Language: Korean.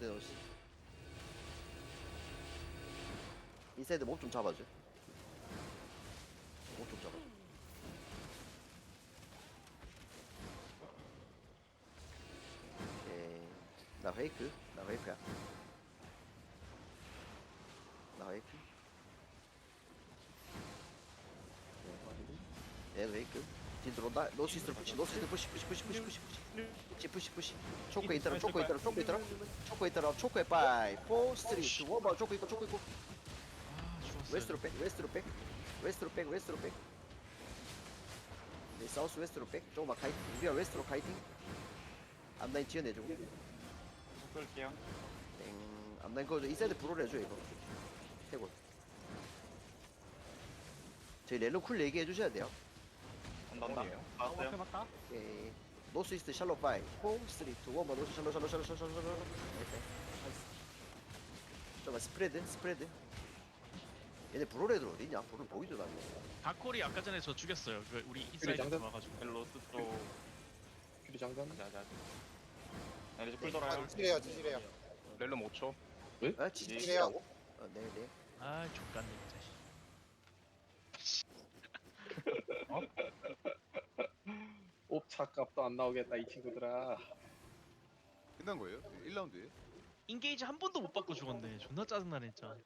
넣으시 인사이드 목 좀 잡아줘. 목 좀 잡아 오케이. 나 페이크? 나 페이크야. 나 페이크? 네 얘도 페이크 뒤 들어온다 노시스트 푸시 노시스트 푸시 푸시 푸시 푸시 푸시 푸시. 푸시 푸시 초코 있더라 초코 있더라 초코 있더라. 초코 있더라. 초코에 빠이 4 3 2 1 봐, 초코 있고 초코 있고. 아. 웨스트로 백 웨스트로 백 웨스트로 백 웨스트로 백 네, 사우스 웨스트로 백 조금만 카이팅 우리가 웨스트로 카이팅. 앞라인 지어내주고 끌게요. 땡. 앞라인 그거 인사이드 브롤 해줘 이거. 해골. 저희 렐로 쿨 얘기해 주셔야 돼요 온다. 나왔어요. 오케이 노스 이스트 샬로 파이 4 3 2 1 봐, 노스 샬로 샬로 샬로 샬로 샬로 나이스 잠깐만 스프레드 스프레드 얘네 브롤 애들 어디냐 브롤 보이도 않네 다콜이 아까 전에 저 죽였어요. 그 우리 인사이드 장전? 와가지고. 멜로스 쪽. 큐리 장전. 자 자자. 나 이제 풀 돌아요. 지지래요 지지래요 렐로 5초. 아 네. 치라고? 어 네네 아 족같네 진짜. 차 값도 안 나오겠다 이 친구들아. 끝난 거예요? 1라운드에? 인게이지 한 번도 못 받고 죽었네. 존나 짜증나네 진짜.